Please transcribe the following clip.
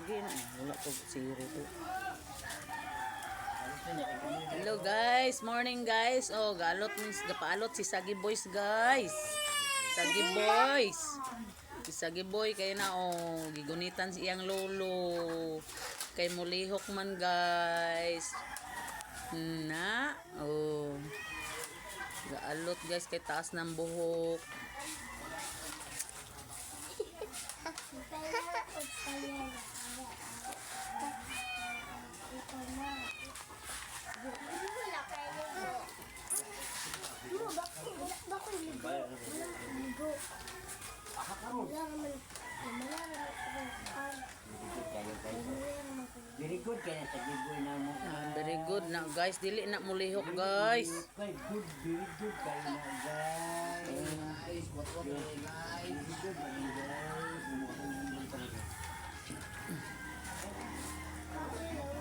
lagi na. Wala ko zero to. Hello guys, morning guys. Oh, galot ni gapalot si Sagi Boys guys. Sagi Boys. Si Sagi Boy kay na oh, gigunitan si iyang lolo. Kay mulihok man guys. Na, oh. Gaalot guys kay taas ng buhok. Very good kaya na mo. Ah, very good na guys, dili na mulihok guys. Kay good, very good kaya guys. Guys, what what guys? Very good kaya guys.